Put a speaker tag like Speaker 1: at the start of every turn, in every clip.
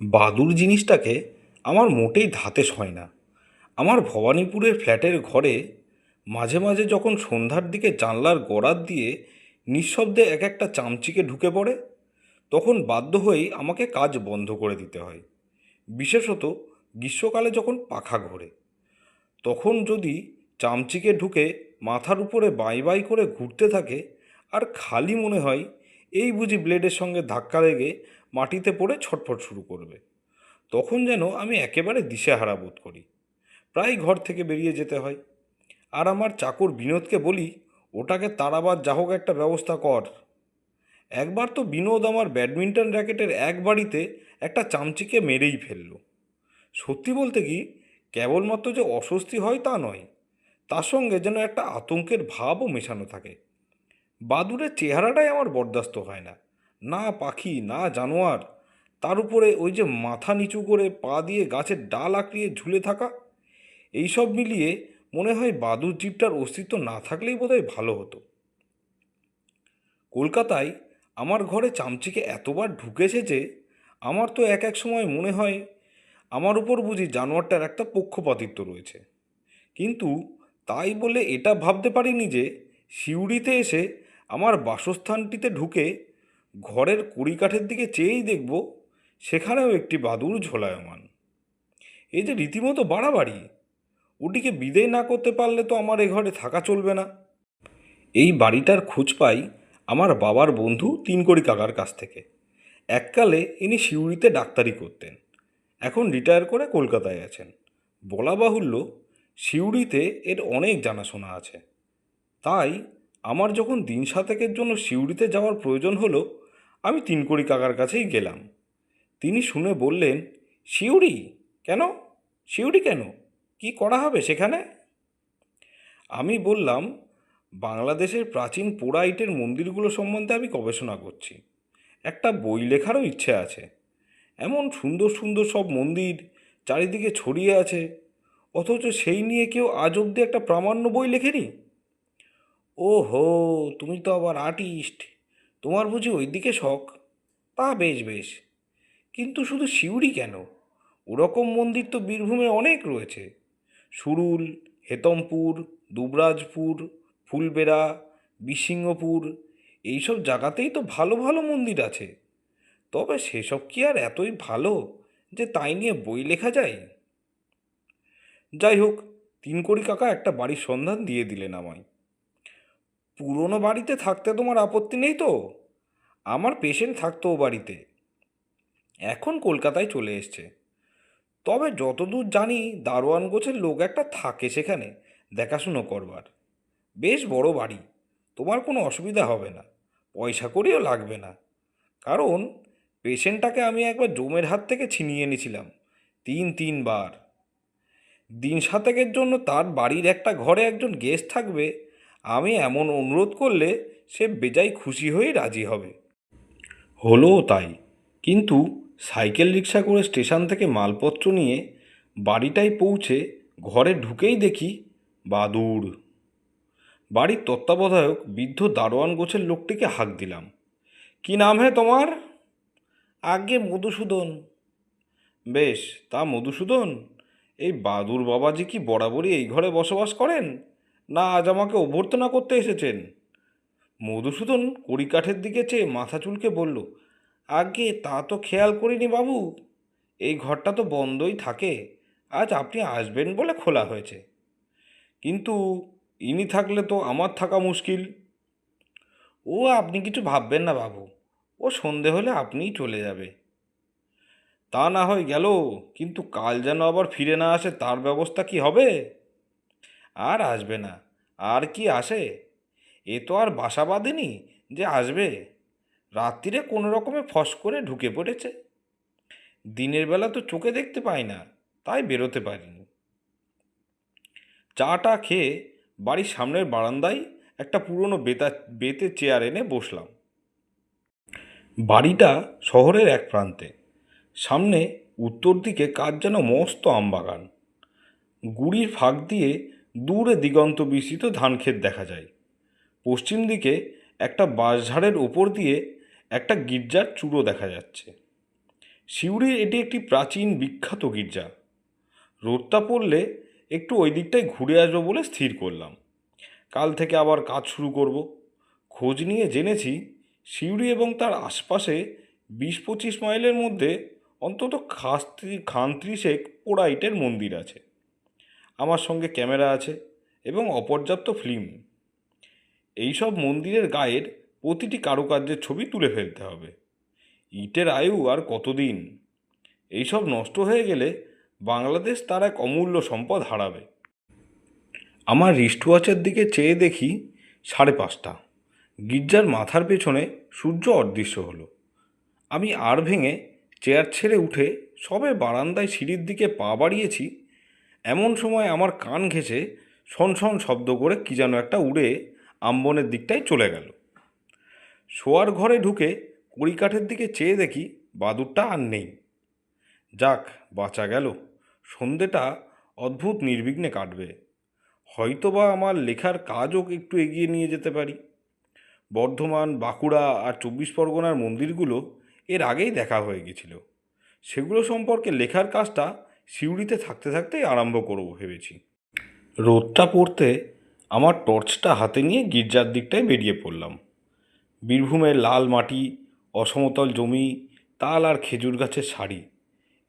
Speaker 1: বাদুড় জিনিসটাকে আমার মোটেই ধাতে সয় না। আমার ভবানীপুরের ফ্ল্যাটের ঘরে মাঝে মাঝে যখন সন্ধ্যার দিকে জানলার গড়ার দিয়ে নিঃশব্দে এক একটা চামচিকে ঢুকে পড়ে, তখন বাধ্য হয়েই আমাকে কাজ বন্ধ করে দিতে হয়। বিশেষত গ্রীষ্মকালে যখন পাখা ঘোরে, তখন যদি চামচিকে ঢুকে মাথার উপরে বাই বাই করে ঘুরতে থাকে আর খালি মনে হয়, এই বুঝি ব্লেডের সঙ্গে ধাক্কা লেগে মাটিতে পড়ে ছটফট শুরু করবে। তখন যেন আমি একেবারে দিশেহারা বোধ করি। প্রায় ঘর থেকে বেরিয়ে যেতে হয়। আর আমার চাকর বিনোদকে বলি, ওটাকে তাড়াবার যা হোক একটা ব্যবস্থা কর। একবার তো বিনোদ আমার ব্যাডমিন্টন র্যাকেটের এক বাড়িতে একটা চামচিকে মেরেই ফেলল। সত্যি বলতে কি, কেবলমাত্র যে অস্বস্তি হয় তা নয়, তার সঙ্গে যেন একটা আতঙ্কের ভাবও মেশানো থাকে। বাদুড়ের চেহারাটাই আমার বরদাস্ত হয় না। না পাখি, না জানোয়ার। তার উপরে ওই যে মাথা নিচু করে পা দিয়ে গাছের ডাল আঁকড়িয়ে ঝুলে থাকা। এইসব মিলিয়ে মনে হয় বাদুর জীবটার অস্তিত্ব না থাকলেই বোধহয় ভালো হতো। কলকাতায় আমার ঘরে চামচিকে এতবার ঢুকেছে যে আমার তো এক এক সময় মনে হয় আমার উপর বুঝি জানোয়ারটার একটা পক্ষপাতিত্ব রয়েছে। কিন্তু তাই বলে এটা ভাবতে পারিনি যে সিউড়িতে এসে আমার বাসস্থানটিতে ঢুকে ঘরের কড়িকাঠের দিকে চেয়েই দেখব সেখানেও একটি বাদুর ঝোলায়মান। এই যে রীতিমতো বাড়াবাড়ি, ওটিকে বিদেয় না করতে পারলে তো আমার এ ঘরে থাকা চলবে না। এই বাড়িটার খোঁজ পাই আমার বাবার বন্ধু তিনকড়ি কাকার কাছ থেকে। এককালে ইনি সিউড়িতে ডাক্তারি করতেন, এখন রিটায়ার করে কলকাতায় আছেন। বলা বাহুল্য, সিউড়িতে এর অনেক জানাশোনা আছে। তাই আমার যখন দিন সাতেকের জন্য সিউড়িতে যাওয়ার প্রয়োজন হলো আমি তিনকড়ি কাকার কাছেই গেলাম। তিনি শুনে বললেন সিউড়ি কেন? সিউড়ি কেন? কি করা হবে সেখানে? আমি বললাম, বাংলাদেশের প্রাচীন পোড়া ইটের মন্দিরগুলো সম্বন্ধে আমি গবেষণা করছি। একটা বই লেখারও ইচ্ছে আছে। এমন সুন্দর সুন্দর সব মন্দির চারিদিকে ছড়িয়ে আছে। অথচ সেই নিয়ে কেউ আজ অবধি একটা প্রামাণ্য বই লেখেনি? ও হো তুমি তো আবার আর্টিস্ট। তোমার বুঝি ওই দিকে শখ? তা বেশ বেশ। কিন্তু শুধু সিউড়ি কেন? ওরকম মন্দির তো বীরভূমে অনেক রয়েছে। সুরুল, হেতমপুর, দুবরাজপুর, ফুলবেড়া বিসিংহপুর এইসব জায়গাতেই তো ভালো ভালো মন্দির আছে। তবে সেসব কি আর এতই ভালো যে তাই নিয়ে বই লেখা যায়? যাই হোক, তিনকড়ি কাকা একটা বাড়ির সন্ধান দিয়ে দিলেন আমায়। পুরনো বাড়িতে থাকতে তোমার আপত্তি নেই তো? আমার পেশেন্ট থাকতো ও বাড়িতে। এখন কলকাতায় চলে এসছে। তবে যতদূর জানি দারোয়ান গোছের লোক একটা থাকে সেখানে, দেখাশুনো করবার। বেশ বড় বাড়ি, তোমার কোনো অসুবিধা হবে না। পয়সা করেও লাগবে না। কারণ পেশেন্টটাকে আমি একবার জমের হাত থেকে ছিনিয়ে এনেছিলাম, তিন তিনবার। দিন সাতেকের জন্য তার বাড়ির একটা ঘরে একজন গেস্ট থাকবে আমি এমন অনুরোধ করলে সে বেজায় খুশি হয়ে রাজি হবে। হলো তাই। কিন্তু সাইকেল রিক্সা করে স্টেশন থেকে মালপত্র নিয়ে বাড়িটায় পৌঁছে ঘরে ঢুকেই দেখি বাদুড়। বাড়ির তত্ত্বাবধায়ক বৃদ্ধ দারোয়ান গোছের লোকটিকে হাঁক দিলাম। কি নাম হে তোমার? আগে মধুসূদন। বেশ, তা মধুসূদন? এই বাদুর বাবাজি কি বরাবরই এই ঘরে বসবাস করেন? না, আজ আমাকে অভ্যর্থনা করতে এসেছেন। মধুসূদন কড়িকাঠের দিকে চেয়ে মাথা চুলকে বলল আগে তা তো খেয়াল করিনি বাবু। এই ঘরটা তো বন্ধই থাকে। আজ আপনি আসবেন বলে খোলা হয়েছে। কিন্তু ইনি থাকলে তো আমার থাকা মুশকিল। ও, আপনি কিছু ভাববেন না বাবু। ও সন্ধে হলে আপনিই চলে যাবে। তা না হয় গেল, কিন্তু কাল যেন আবার ফিরে না আসে তার ব্যবস্থা কি হবে? আর আসবে না। আর কি আসে? এ তো আর বাসা বাঁধেনি যে আসবে। রাত্রিরে কোনো রকমে ফস করে ঢুকে পড়েছে। দিনের বেলা তো চোখে দেখতে পাই না, তাই বেরোতে পারিনি। চাটা খেয়ে বাড়ির সামনের বারান্দায় একটা পুরনো বেতা, বেতে চেয়ার এনে বসলাম। বাড়িটা শহরের এক প্রান্তে। সামনে উত্তর দিকে কাজ যেন মস্ত আমবাগান। গুড়ির ফাঁক দিয়ে দূরে দিগন্ত বিস্তৃত ধানক্ষেত দেখা যায়। পশ্চিম দিকে একটা বাঁশঝাড়ের ওপর দিয়ে একটা গির্জার চূড়ো দেখা যাচ্ছে। সিউড়ির এটি একটি প্রাচীন বিখ্যাত গির্জা। রোদটা পড়লে একটু ওই দিকটায় ঘুরে আসব বলে স্থির করলাম। কাল থেকে আবার কাজ শুরু করব। খোঁজ নিয়ে জেনেছি সিউড়ি এবং তার আশপাশে বিশ পঁচিশ মাইলের মধ্যে অন্তত খাস্ত্রি খান্ত্রিশেক পোড়াইটের মন্দির আছে। আমার সঙ্গে ক্যামেরা আছে এবং অপর্যাপ্ত ফিল্ম। এইসব মন্দিরের গায়ের প্রতিটি কারুকার্যের ছবি তুলে ফেলতে হবে। ইটের আয়ু আর কতদিন? এইসব নষ্ট হয়ে গেলে বাংলাদেশ তার এক অমূল্য সম্পদ হারাবে। আমার রিস্টওয়াচের দিকে চেয়ে দেখি সাড়ে পাঁচটা। গির্জার মাথার পেছনে সূর্য অদৃশ্য হলো। আমি আর ভেঙে চেয়ার ছেড়ে উঠে সবে বারান্দায় সিঁড়ির দিকে পা বাড়িয়েছি এমন সময় আমার কান ঘেঁষে শন শব্দ করে কী যেন একটা উড়ে আম্বনের দিকটায় চলে গেল। শোয়ার ঘরে ঢুকে কড়িকাঠের দিকে চেয়ে দেখি বাদুরটা আর নেই। যাক, বাঁচা গেল। সন্ধেটা অদ্ভুত নির্বিঘ্নে কাটবে। হয়তোবা আমার লেখার কাজও একটু এগিয়ে নিয়ে যেতে পারি। বর্ধমান, বাঁকুড়া আর চব্বিশ পরগনার মন্দিরগুলো এর আগেই দেখা হয়ে গেছিল। সেগুলো সম্পর্কে লেখার কাজটা সিউড়িতে থাকতে থাকতেই আরম্ভ করব ভেবেছি। রোদটা পড়তে আমার টর্চটা হাতে নিয়ে গির্জার দিকটায় বেরিয়ে পড়লাম। বীরভূমের লাল মাটি, অসমতল জমি, তাল আর খেজুর গাছের শাড়ি,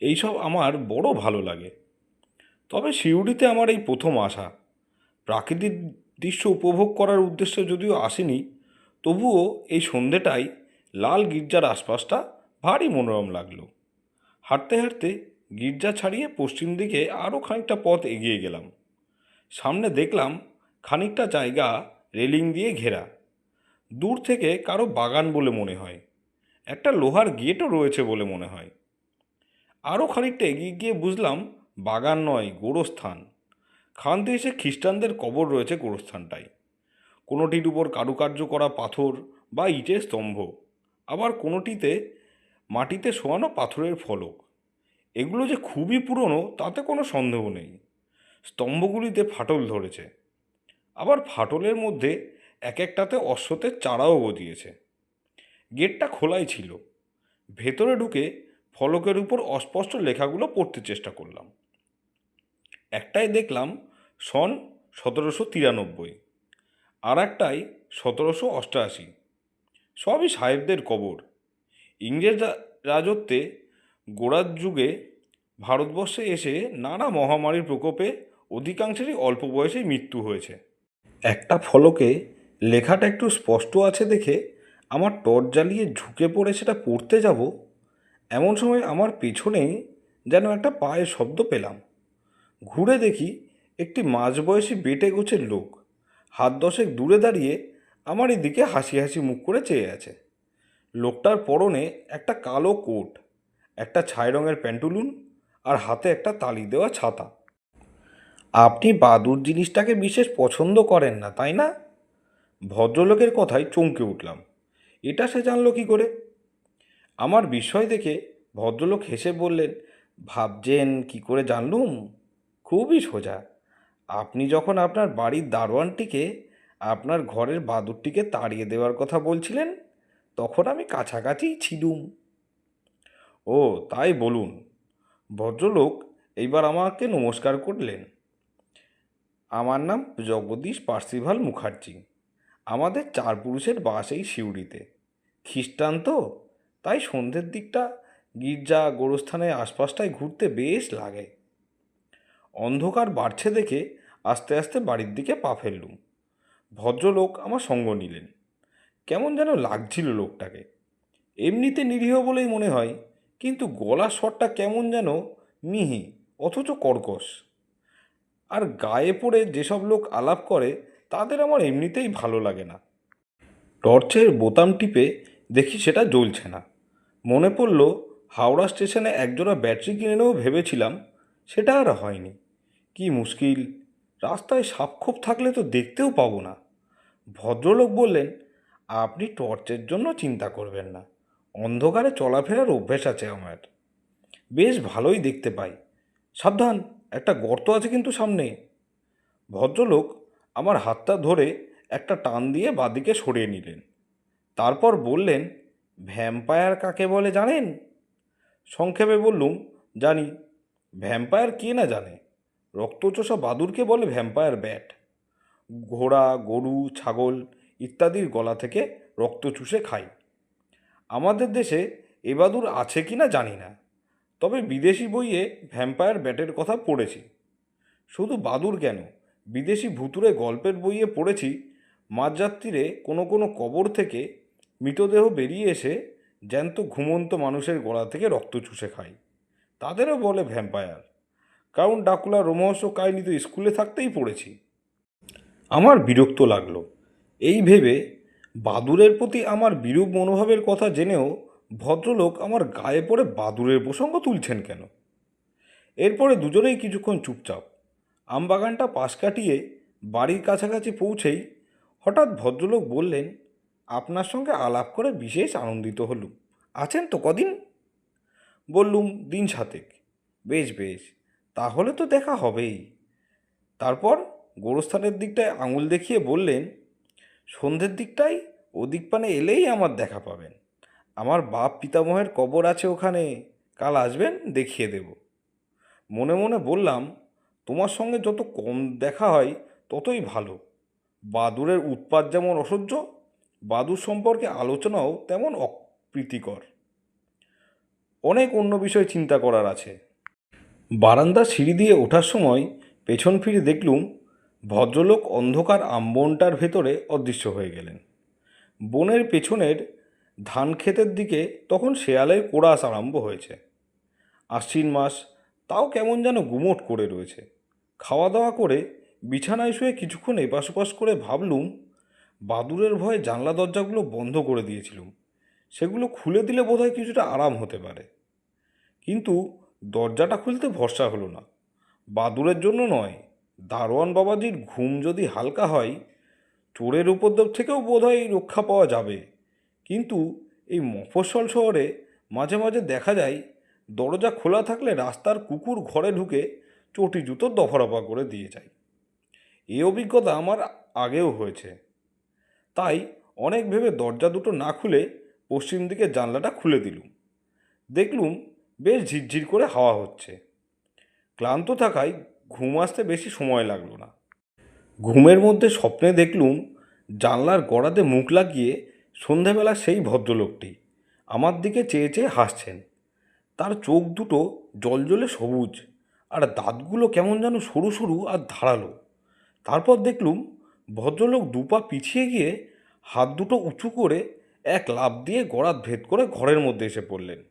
Speaker 1: এইসব আমার বড় ভালো লাগে। তবে সিউড়িতে আমার এই প্রথম আসা প্রাকৃতিক দৃশ্য উপভোগ করার উদ্দেশ্যে যদিও আসেনি, তবুও এই সন্ধেটাই লাল গির্জার আশপাশটা ভারী মনোরম লাগল। হাঁটতে হাঁটতে গির্জা ছাড়িয়ে পশ্চিম দিকে আরও খানিকটা পথ এগিয়ে গেলাম। সামনে দেখলাম খানিকটা জায়গা রেলিং দিয়ে ঘেরা। দূর থেকে কারও বাগান বলে মনে হয়। একটা লোহার গেটও রয়েছে বলে মনে হয়। আরও খানিকটা এগিয়ে গিয়ে বুঝলাম বাগান নয়, গোরস্থান। খান্তি এসে খ্রিস্টানদের কবর রয়েছে গোরস্থানটায়। কোনোটির উপর কারুকার্য করা পাথর বা ইটের স্তম্ভ। আবার কোনোটিতে মাটিতে শোয়ানো পাথরের ফলক। এগুলো যে খুবই পুরনো, তাতে কোনো সন্দেহ নেই। স্তম্ভগুলিতে ফাটল ধরেছে। আবার ফাটলের মধ্যে এক একটাতে অশ্বতের চারাও গজিয়েছে গেটটা খোলাই ছিল। ভেতরে ঢুকে ফলকের উপর অস্পষ্ট লেখাগুলো পড়তে চেষ্টা করলাম। একটাই দেখলাম সন সতেরোশো তিরানব্বই আর একটাই সতেরোশো অষ্টআশি সবই সাহেবদের কবর। ইংরেজ রাজত্বে গোড়ার যুগে ভারতবর্ষে এসে নানা মহামারীর প্রকোপে অধিকাংশেরই অল্প বয়সেই মৃত্যু হয়েছে। একটা ফলকে লেখাটা একটু স্পষ্ট আছে দেখে আমার টর্চ জ্বালিয়ে ঝুঁকে পড়ে সেটা পড়তে যাব, এমন সময় আমার পেছনেই যেন একটা পায়ের শব্দ পেলাম। ঘুরে দেখি একটি মাঝবয়সী বেটে গোছের লোক, হাত দশেক দূরে দাঁড়িয়ে আমার এই দিকে হাসি হাসি মুখ করে চেয়ে আছে। লোকটার পরনে একটা কালো কোট একটা ছাই রঙের প্যান্টুলুন আর হাতে একটা তালি দেওয়া ছাতা। আপনি বাদুর জিনিসটাকে বিশেষ পছন্দ করেন না, তাই না? ভদ্রলোকের কথায় চমকে উঠলাম। এটা সে জানলো কি করে? আমার বিস্ময় দেখে ভদ্রলোক হেসে বললেন, ভাবছেন কি করে জানলুম? খুবই সোজা। আপনি যখন আপনার বাড়ির দারোয়ানটিকে আপনার ঘরের বাদুরটিকে তাড়িয়ে দেওয়ার কথা বলছিলেন, তখন আমি কাছাকাছিই ছিলুম। ও, তাই বলুন। ভদ্রলোক এইবার আমাকে নমস্কার করলেন। আমার নাম জগদীশ পার্সিভাল মুখার্জি। আমাদের চার পুরুষের বাস এই সিউড়িতে। খ্রিস্টান তো, তাই সন্ধ্যের দিকটা গির্জা গোরস্থানের আশপাশটায় ঘুরতে বেশ লাগে। অন্ধকার বাড়ছে দেখে আস্তে আস্তে বাড়ির দিকে পা ফেললুম। ভদ্রলোক আমার সঙ্গ নিলেন। কেমন যেন লাগছিল লোকটাকে। এমনিতে নিরীহ বলেই মনে হয় কিন্তু গলার স্বরটা কেমন যেন মিহি, অথচ কর্কশ। আর গায়ে পড়ে যেসব লোক আলাপ করে, তাদের আমার এমনিতেই ভালো লাগে না। টর্চের বোতাম টিপে দেখি সেটা জ্বলছে না। মনে পড়ল হাওড়া স্টেশনে একজোড়া ব্যাটারি কিনে নেব ভেবেছিলাম, সেটা আর হয়নি। কি মুশকিল, রাস্তায় সাপখোপ থাকলে তো দেখতেও পাবো না। ভদ্রলোক বললেন, আপনি টর্চের জন্য চিন্তা করবেন না। অন্ধকারে চলাফেরার অভ্যেস আছে আমার। বেশ ভালোই দেখতে পাই। সাবধান, একটা গর্ত আছে কিন্তু সামনে। ভদ্রলোক আমার হাতটা ধরে একটা টান দিয়ে বাদিকে সরিয়ে নিলেন। তারপর বললেন, ভ্যাম্পায়ার কাকে বলে জানেন? সংক্ষেপে বললুম, জানি। ভ্যাম্পায়ার কে না জানে? রক্তচোষা বাদুরকে বলে ভ্যাম্পায়ার ব্যাট। ঘোড়া, গরু, ছাগল ইত্যাদির গলা থেকে রক্ত চুষে খায় আমাদের দেশে এ বাদুর আছে কি না জানি না, তবে বিদেশি বইয়ে ভ্যাম্পায়ার ব্যাটের কথা পড়েছি। শুধু বাদুর কেন, বিদেশি ভুতুরে গল্পের বইয়ে পড়েছি, মাঝরাত্রিরে কোনো কোনো কবর থেকে মৃতদেহ বেরিয়ে এসে জ্যান্ত ঘুমন্ত মানুষের গলা থেকে রক্ত চুষে খায়। তাদেরও বলে ভ্যাম্পায়ার। কারণ ডাকুলা রোমহর্ষ কাহিনী তো স্কুলে থাকতেই পড়েছি। আমার বিরক্ত লাগল। এই ভেবে বাদুরের প্রতি আমার বিরূপ মনোভাবের কথা জেনেও ভদ্রলোক আমার গায়ে পড়ে বাদুরের প্রসঙ্গ তুলছেন কেন? এরপরে দুজনেই কিছুক্ষণ চুপচাপ। আমবাগানটা পাশ কাটিয়ে বাড়ির কাছাকাছি পৌঁছেই হঠাৎ ভদ্রলোক বললেন, আপনার সঙ্গে আলাপ করে বিশেষ আনন্দিত হলুম। আছেন তো কদিন? বললুম, দিন সাতেক। বেশ বেশ। তাহলে তো দেখা হবেই। তারপর গোরস্থানের দিকটায় আঙুল দেখিয়ে বললেন, সন্ধ্যের দিকটায় ওদিক পানে এলেই আমার দেখা পাবেন। আমার বাপ পিতামহের কবর আছে ওখানে, কাল আসবেন, দেখিয়ে দেব। মনে মনে বললাম, তোমার সঙ্গে যত কম দেখা হয়, ততই ভালো। বাদুরের উৎপাত যেমন অসহ্য, বাদুর সম্পর্কে আলোচনাও তেমন অপ্রীতিকর। অনেক অন্য বিষয় চিন্তা করার আছে। বারান্দার সিঁড়ি দিয়ে ওঠার সময় পেছন ফিরে দেখলুম, ভদ্রলোক অন্ধকার আমবনটার ভেতরে অদৃশ্য হয়ে গেলেন। বনের পেছনের ধান ক্ষেতের দিকে তখন শেয়ালের কোড়াস আরম্ভ হয়েছে। আশ্বিন মাস, তাও কেমন যেন গুমোট করে রয়েছে। খাওয়া দাওয়া করে বিছানায় শুয়ে কিছুক্ষণ এপাশ ওপাশ করে ভাবলুম, বাদুরের ভয়ে জানলা দরজাগুলো বন্ধ করে দিয়েছিলুম। সেগুলো খুলে দিলে বোধহয় কিছুটা আরাম হতে পারে। কিন্তু দরজাটা খুলতে ভরসা হলো না। বাদুরের জন্য নয়, দারোয়ান বাবাজির ঘুম যদি হালকা হয় চোরের উপদ্রব থেকেও বোধহয় রক্ষা পাওয়া যাবে। কিন্তু এই মফস্বল শহরে মাঝে মাঝে দেখা যায়, দরজা খোলা থাকলে রাস্তার কুকুর ঘরে ঢুকে চটি জুতো দফারফা করে দিয়ে যায়। এই অভিজ্ঞতা আমার আগেও হয়েছে। তাই অনেক ভেবে দরজা দুটো না খুলে পশ্চিম দিকে জানলাটা খুলে দিলুম। দেখলুম বেশ ঝিরঝির করে হাওয়া হচ্ছে। ক্লান্ত থাকায় ঘুম আসতে বেশি সময় লাগল না। ঘুমের মধ্যে স্বপ্নে দেখলুম জানলার গড়াতে মুখ লাগিয়ে সন্ধ্যাবেলা সেই ভদ্রলোকটি আমার দিকে চেয়ে চেয়ে হাসছেন। তার চোখ দুটো জলজলে সবুজ, আর দাঁতগুলো কেমন যেন সরু সরু আর ধারালো। তারপর দেখলুম ভদ্রলোক দুপা পিছিয়ে গিয়ে হাত দুটো উঁচু করে এক লাফ দিয়ে গড়াত ভেদ করে ঘরের মধ্যে এসে পড়লেন।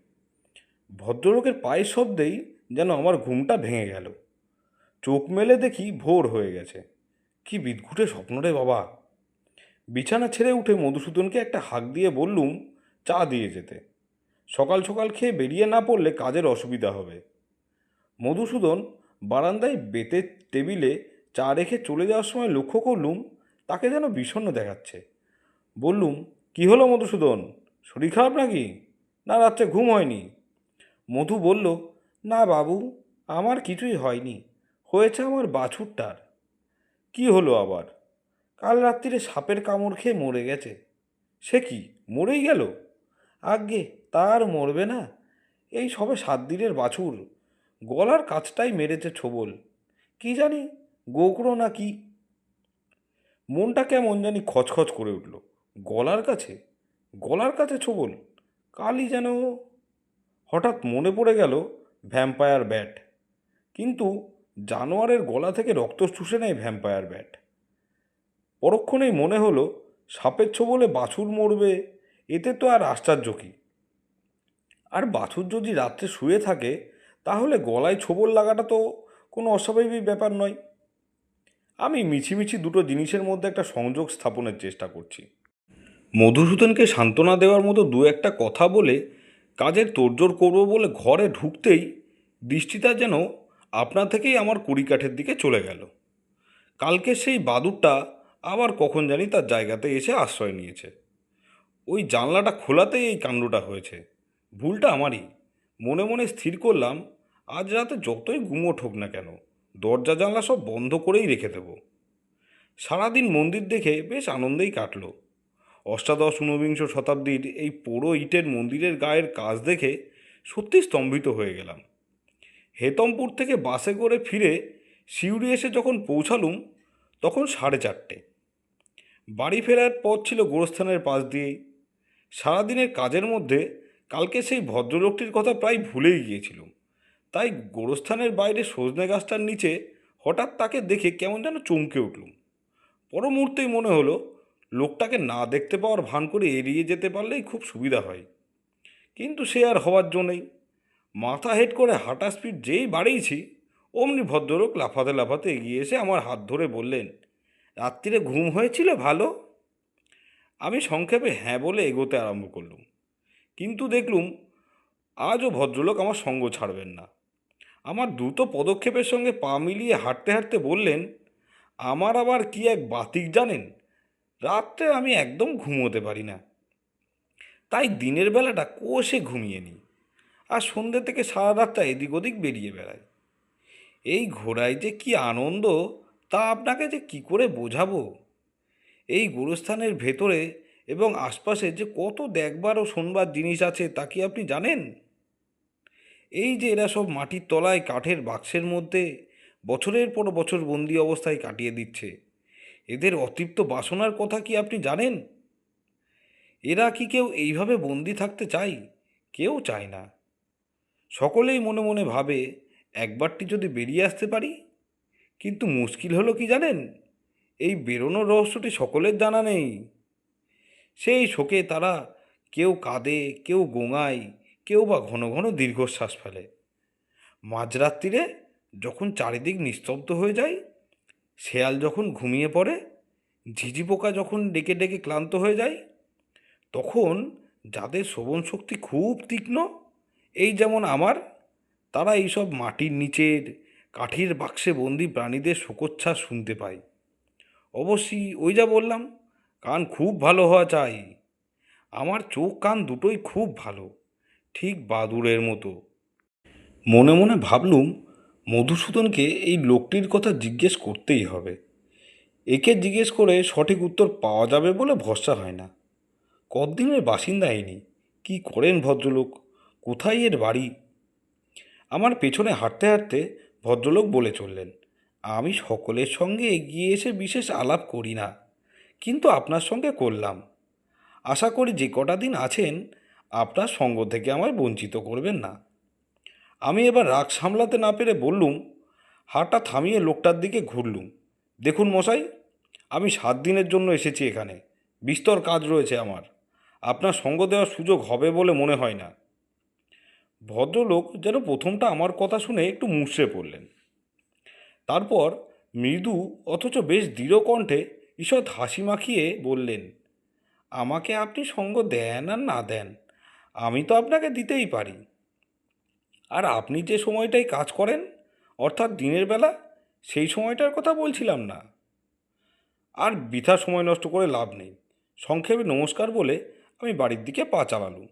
Speaker 1: ভদ্রলোকের পায়ের শব্দেই যেন আমার ঘুমটা ভেঙে গেল। চোখ মেলে দেখি ভোর হয়ে গেছে। কি বিদঘুটে স্বপ্ন রে বাবা। বিছানা ছেড়ে উঠে মধুসূদনকে একটা হাঁক দিয়ে বললুম, চা দিয়ে যেতে। সকাল সকাল খেয়ে বেরিয়ে না পড়লে কাজের অসুবিধা হবে। মধুসূদন বারান্দায় বেতের টেবিলে চা রেখে চলে যাওয়ার সময় লক্ষ্য করলুম, তাকে যেন বিষণ্ণ দেখাচ্ছে। বললুম, কি হলো মধুসূদন? শরীর খারাপ নাকি? না, রাত্রে ঘুম হয়নি। মধু বলল, না বাবু, আমার কিছুই হয়নি। হয়েছে আমার বাছুরটার। কি হলো আবার? কাল রাত্রিরে সাপের কামড় খেয়ে মরে গেছে। সে কি, মরেই গেল? আজ্ঞে, তার মরবে না? এই সবে সাত দিনের বাছুর। গলার কাছটাই মেরেছে ছোবল। কি জানি গোকড়ো না কি? মনটা কেমন জানি খচখচ করে উঠল। গলার কাছে? গলার কাছে ছোবল? কালই যেন হঠাৎ মনে পড়ে গেল ভ্যাম্পায়ার ব্যাট। কিন্তু জানোয়ারের গলা থেকে রক্ত চুষে নেয় ভ্যাম্পায়ার ব্যাট। পরক্ষণেই মনে হলো সাপের ছোবলে বাছুর মরবে, এতে তো আর আশ্চর্য কী। আর বাছুর যদি রাত্রে শুয়ে থাকে, তাহলে গলায় ছোবল লাগাটা তো কোনো অস্বাভাবিক ব্যাপার নয়। আমি মিছিমিছি দুটো জিনিসের মধ্যে একটা সংযোগ স্থাপনের চেষ্টা করছি। মধুসূদনকে সান্ত্বনা দেওয়ার মতো দু একটা কথা বলে কাজের তোড়জোড় করব বলে ঘরে ঢুকতেই দৃষ্টিটা যেন আপনা থেকেই আমার কুড়িকাঠের দিকে চলে গেল। কালকে সেই বাদুরটা আবার কখন জানি তার জায়গাতে এসে আশ্রয় নিয়েছে। ওই জানলাটা খোলাতেই এই কাণ্ডটা হয়েছে। ভুলটা আমারই। মনে মনে স্থির করলাম, আজ রাতে যতই গুমোট হোক না কেন, দরজা জানলা সব বন্ধ করেই রেখে দেবো। সারাদিন মন্দির দেখে বেশ আনন্দেই কাটলো। অষ্টাদশ ঊনবিংশ শতাব্দীর এই পোড়ো ইটের মন্দিরের গায়ের কাজ দেখে সত্যি স্তম্ভিত হয়ে গেলাম। হেতমপুর থেকে বাসে করে ফিরে সিউড়ি এসে যখন পৌঁছালুম, তখন সাড়ে চারটে। বাড়ি ফেরার পথ ছিল গোরস্থানের পাশ দিয়েই। সারাদিনের কাজের মধ্যে কালকে সেই ভদ্রলোকটির কথা প্রায় ভুলেই গিয়েছিলাম। তাই গোরস্থানের বাইরে সজনে গাছটার নিচে হঠাৎ তাকে দেখে কেমন যেন চমকে উঠলুম। পর মুহূর্তেই মনে হলো, লোকটাকে না দেখতে পাওয়ার ভান করে এড়িয়ে যেতে পারলেই খুব সুবিধা হয়। কিন্তু সে আর হওয়ার জন্যই মাথা হেড করে হাঁটা স্পিড যেই বাড়িয়েছি, অমনি ভদ্রলোক লাফাতে লাফাতে এগিয়ে এসে আমার হাত ধরে বললেন, রাত্রিরে ঘুম হয়েছিল ভালো? আমি সংক্ষেপে হ্যাঁ বলে এগোতে আরম্ভ করলুম। কিন্তু দেখলুম, আজও ভদ্রলোক আমার সঙ্গ ছাড়বেন না। আমার দ্রুত পদক্ষেপের সঙ্গে পা মিলিয়ে হাঁটতে হাঁটতে বললেন, আমার আবার কি এক বাতিক জানেন? রাত্রে আমি একদম ঘুমোতে পারি না। তাই দিনের বেলাটা কোষে ঘুমিয়ে নিই। আর সন্ধ্যে থেকে সারা রাতটা এদিক ওদিক বেরিয়ে বেড়ায়। এই ঘোড়ায় যে কি আনন্দ, তা আপনাকে যে কি করে বোঝাবো? এই গোরস্থানের ভেতরে এবং আশপাশে যে কত দেখবার ও শোনবার জিনিস আছে, তা কি আপনি জানেন? এই যে এরা সব মাটির তলায় কাঠের বাক্সের মধ্যে বছরের পর বছর বন্দি অবস্থায় কাটিয়ে দিচ্ছে, এদের অতৃপ্ত বাসনার কথা কি আপনি জানেন? এরা কি কেউ এইভাবে বন্দি থাকতে চায়? কেউ চায় না। সকলেই মনে মনে ভাবে, একবারটি যদি বেরিয়ে আসতে পারি? কিন্তু মুশকিল হলো কি জানেন? এই বেরোনোর রহস্যটি সকলের জানা নেই। সেই শোকে তারা কেউ কাঁদে, কেউ গোঙায়, কেউ বা ঘন ঘন দীর্ঘশ্বাস ফেলে। মাঝরাত্রিরে যখন চারিদিক নিস্তব্ধ হয়ে যায়, শেয়াল যখন ঘুমিয়ে পড়ে ঝিঝি পোকা যখন ডেকে ডেকে ক্লান্ত হয়ে যায়, তখন যাদের শ্রবণ শক্তি খুব তীক্ষ্ণ এই যেমন আমার, তারা এইসব মাটির নিচের কাঠির বাক্সে বন্দি প্রাণীদের শোকচ্ছ্বাস শুনতে পায়। অবশ্যই ওই যা বললাম, কান খুব ভালো হওয়া চাই। আমার চোখ কান দুটোই খুব ভালো, ঠিক বাদুড়ের মতো। মনে মনে ভাবলুম, মধুসূদনকে এই লোকটির কথা জিজ্ঞেস করতেই হবে। একে জিজ্ঞেস করে সঠিক উত্তর পাওয়া যাবে বলে ভরসা হয় না। কতদিনের বাসিন্দা ইনি? কী করেন ভদ্রলোক? কোথায় এর বাড়ি? আমার পেছনে হাঁটতে হাঁটতে ভদ্রলোক বলে চললেন, আমি সকলের সঙ্গে এগিয়ে এসে বিশেষ আলাপ করি না, কিন্তু আপনার সঙ্গে করলাম। আশা করি যে কটা দিন আছেন, আপনার সঙ্গ থেকে আমায় বঞ্চিত করবেন না। আমি এবার রাগ সামলাতে না পেরে বললুম, হাঁটা থামিয়ে লোকটার দিকে ঘুরলুম, দেখুন মশাই, আমি সাত দিনের জন্য এসেছি এখানে, বিস্তর কাজ রয়েছে আমার, আপনার সঙ্গ দেওয়ার সুযোগ হবে বলে মনে হয় না। ভদ্রলোক যেন প্রথমটা আমার কথা শুনে একটু মুষড়ে পড়লেন। তারপর মৃদু অথচ বেশ দৃঢ় কণ্ঠে ঈষৎ হাসি মাখিয়ে বললেন, আমাকে আপনি সঙ্গ দেন আর না দেন, আমি তো আপনাকে দিতেই পারি। আর আপনি যে সময়টাই কাজ করেন, অর্থাৎ দিনের বেলা, সেই সময়টার কথা বলছিলাম না। আর বৃথা সময় নষ্ট করে লাভ নেই। সংক্ষেপে নমস্কার বলে আমি বাড়ির দিকে পা চালালুম।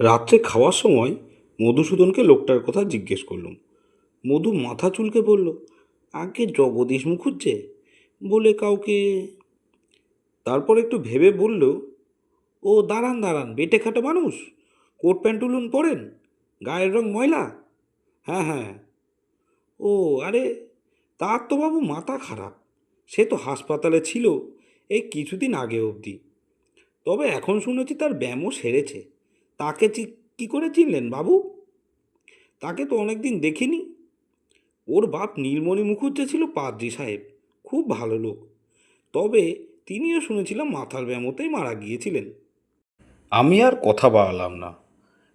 Speaker 1: রাত্রে খাওয়ার সময় মধুসূদনকে লোকটার কথা জিজ্ঞেস করলুম। মধু মাথা চুলকে বলল, আগে জগদীশ মুখুজ্জে, বলে কাউকে তারপর একটু ভেবে বলল, ও দাঁড়ান দাঁড়ান বেটে খাটো মানুষ, কোট প্যান্টুলুন পরেন, গায়ের রং ময়লা? হ্যাঁ হ্যাঁ। ও, আরে, তার তো বাবু মাথা খারাপ, সে তো হাসপাতালে ছিল এই কিছুদিন আগে অবধি। তবে এখন শুনেছি তার ব্যায়ামও সেরেছে, তাকে কি করে চিনলেন বাবু? তাকে তো অনেক দিন দেখিনি। ওর বাপ নীলমণি মুখুজ্জে ছিল পাদ্রি সাহেব, খুব ভালো লোক। তবে তিনিও শুনেছিলাম মাথার ব্যামোতেই মারা গিয়েছিলেন। আমি আর কথা বাড়ালাম না।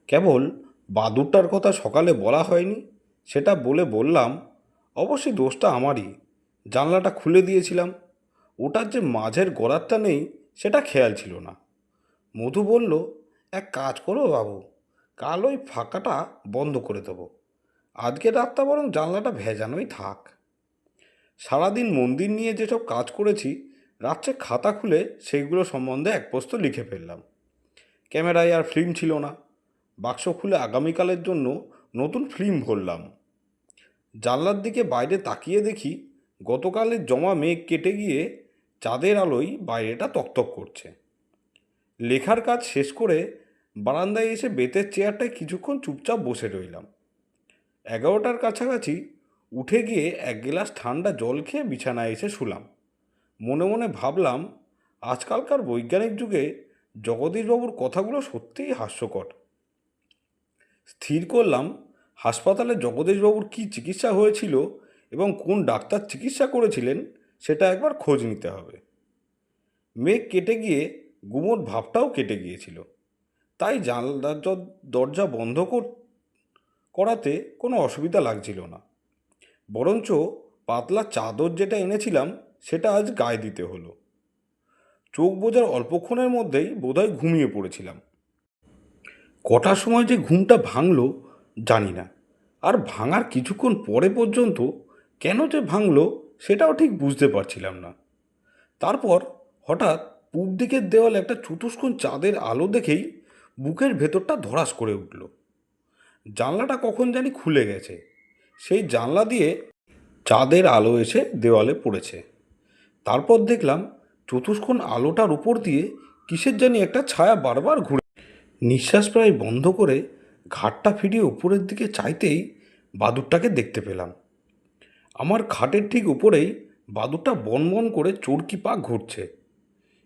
Speaker 1: কেবল বাদুরটার কথা সকালে বলা হয়নি, সেটা বলে বললাম, অবশ্যই দোষটা আমারই। জানলাটা খুলে দিয়েছিলাম। ওটার যে মাঝের গড়ারটা নেই, সেটা খেয়াল ছিল না। মধু বলল, এক কাজ করো বাবু কাল ওই ফাঁকাটা বন্ধ করে দেবো। আজকে রাতটা বরং জানলাটা ভেজানোই থাক। সারাদিন মন্দির নিয়ে যেসব কাজ করেছি, রাত্রে খাতা খুলে সেইগুলো সম্বন্ধে এক পোস্ত লিখে ফেললাম। ক্যামেরায় আর ফিল্ম ছিল না। বাক্স খুলে আগামীকালের জন্য নতুন ফিল্ম ভরলাম। জানলার দিকে বাইরে তাকিয়ে দেখি, গতকালের জমা মেঘ কেটে গিয়ে চাঁদের আলোয় বাইরেটা তকতক করছে। লেখার কাজ শেষ করে বারান্দায় এসে বেতের চেয়ারটায় কিছুক্ষণ চুপচাপ বসে রইলাম। এগারোটার কাছাকাছি উঠে গিয়ে এক গ্লাস ঠান্ডা জল খেয়ে বিছানায় এসে শুলাম। মনে মনে ভাবলাম, আজকালকার বৈজ্ঞানিক যুগে জগদীশবাবুর কথাগুলো সত্যিই হাস্যকর। স্থির করলাম, হাসপাতালে জগদীশবাবুর কী চিকিৎসা হয়েছিল এবং কোন ডাক্তার চিকিৎসা করেছিলেন সেটা একবার খোঁজ নিতে হবে। মেঘ কেটে গিয়ে গুমোট ভাবটাও কেটে গিয়েছিল। তাই জানলার দরজা বন্ধ কর- করাতে কোনো অসুবিধা লাগছিল না। বরঞ্চ পাতলা চাদর যেটা এনেছিলাম, সেটা আজ গায়ে দিতে হলো। চোখ বোঝার অল্পক্ষণের মধ্যেই বোধহয় ঘুমিয়ে পড়েছিলাম। কটার সময় যে ঘুমটা ভাঙলো, জানি না। আর ভাঙার কিছুক্ষণ পরে পর্যন্ত কেন যে ভাঙলো, সেটাও ঠিক বুঝতে পারছিলাম না। তারপর হঠাৎ পূব দিকের দেওয়ালে একটা চতুষ্কোণ চাঁদের আলো দেখেই বুকের ভেতরটা ধরাস করে উঠল। জানলাটা কখন জানি খুলে গেছে। সেই জানলা দিয়ে চাঁদের আলো এসে দেওয়ালে পড়েছে। তারপর দেখলাম চতুষ্কোণ আলোটার উপর দিয়ে কিসের জানি একটা ছায়া বারবার ঘুরে নিঃশ্বাস প্রায় বন্ধ করে ঘাটটা ফিরিয়ে উপরের দিকে চাইতেই বাদুরটাকে দেখতে পেলাম। আমার খাটের ঠিক উপরেই বাদুরটা বনবন করে চরকি পাক ঘুরছে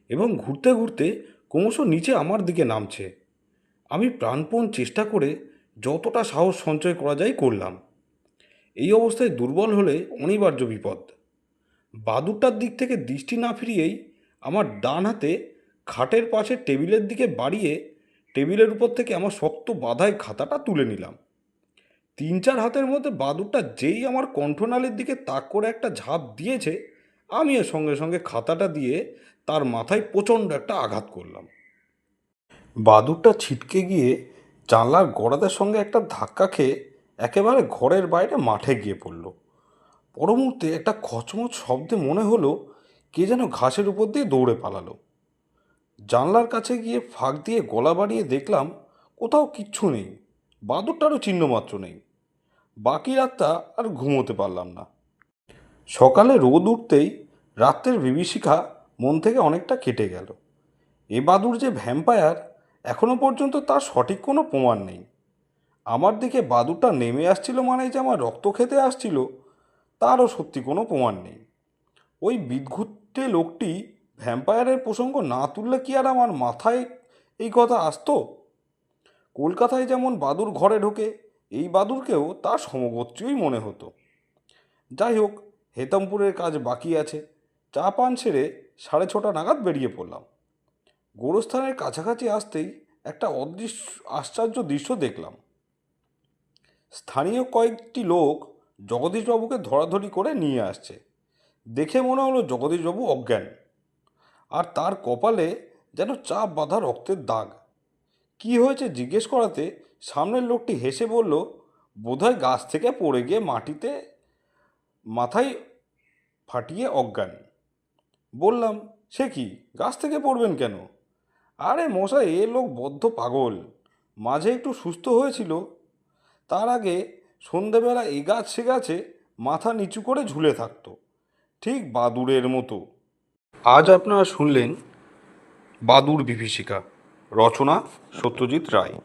Speaker 1: এবং ঘুরতে ঘুরতে ক্রমশ নিচে আমার দিকে নামছে। আমি প্রাণপণ চেষ্টা করে যতটা সাহস সঞ্চয় করা যায় করলাম। এই অবস্থায় দুর্বল হলে অনিবার্য বিপদ। বাদুরটার দিক থেকে দৃষ্টি না ফিরিয়েই আমার ডান হাতে খাটের পাশে টেবিলের দিকে বাড়িয়ে টেবিলের উপর থেকে আমার শক্ত বাধায় খাতাটা তুলে নিলাম। তিন চার হাতের মধ্যে বাদুরটা যেই আমার কণ্ঠনালীর দিকে তাক করে একটা ঝাঁপ দিয়েছে আমিও সঙ্গে সঙ্গে খাতাটা দিয়ে তার মাথায় প্রচণ্ড একটা আঘাত করলাম। বাদুরটা ছিটকে গিয়ে জানলার গড়াদের সঙ্গে একটা ধাক্কা খেয়ে একেবারে ঘরের বাইরে মাঠে গিয়ে পড়ল। পর একটা খচমচ শব্দে মনে হলো কে যেন ঘাসের উপর দিয়ে দৌড়ে পালালো। জানলার কাছে গিয়ে ফাঁক দিয়ে গলা বাড়িয়ে দেখলাম কোথাও কিচ্ছু নেই, বাদুরটারও চিহ্নমাত্র নেই। বাকি রাতটা আর ঘুমোতে পারলাম না। সকালে রোদ উঠতেই রাত্রের বিভীষিকা মন থেকে অনেকটা কেটে গেল। এ বাদুর যে ভ্যাম্পায়ার এখনও পর্যন্ত তার সঠিক কোনো প্রমাণ নেই। আমার দিকে বাদুরটা নেমে আসছিল মানে যে আমার রক্ত খেতে আসছিল, তারও সত্যি কোনো প্রমাণ নেই। ওই বিদঘুটে লোকটি ভ্যাম্পায়ারের প্রসঙ্গ না তুললে কি আর আমার মাথায় এই কথা আসতো? কলকাতায় যেমন বাদুর ঘরে ঢোকে, এই বাদুরকেও তার সমগোত্রীই মনে হতো। যাই হোক, হেতমপুরের কাজ বাকি আছে। চা পান সেরে সাড়ে ছটা নাগাদ বেরিয়ে পড়লাম। গোরস্থানের কাছাকাছি আসতেই একটা অদৃশ্য, আশ্চর্য দৃশ্য দেখলাম। স্থানীয় কয়েকটি লোক জগদীশবাবুকে ধরাধরি করে নিয়ে আসছে। দেখে মনে হলো জগদীশবাবু অজ্ঞান, আর তার কপালে যেন চাপ বাঁধা রক্তের দাগ। কি হয়েছে জিজ্ঞেস করাতে সামনের লোকটি হেসে বলল, বোধহয় গাছ থেকে পড়ে গিয়ে মাটিতে, মাথায় ফাটিয়ে অজ্ঞান। বললাম, সে কি? গাছ থেকে পড়বেন কেন? আরে মশাই, এ লোক বদ্ধ পাগল। মাঝে একটু সুস্থ হয়েছিল। তার আগে সন্ধেবেলা এ গাছ সে গাছে মাথা নিচু করে ঝুলে থাকতো, ঠিক বাদুড়ের মতো। আজ আপনারা শুনলেন বাদুর বিভীষিকা, রচনা সত্যজিৎ রায়।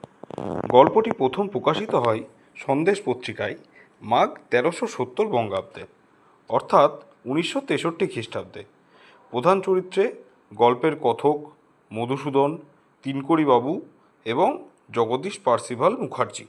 Speaker 1: গল্পটি প্রথম প্রকাশিত হয় সন্দেশ পত্রিকায়, মাঘ তেরোশো সত্তর বঙ্গাব্দে, অর্থাৎ উনিশশো তেষট্টি খ্রিস্টাব্দে। প্রধান চরিত্রে গল্পের কথক মধুসূদন তিনকড়িবাবু এবং জগদীশ পার্সিভাল মুখার্জি।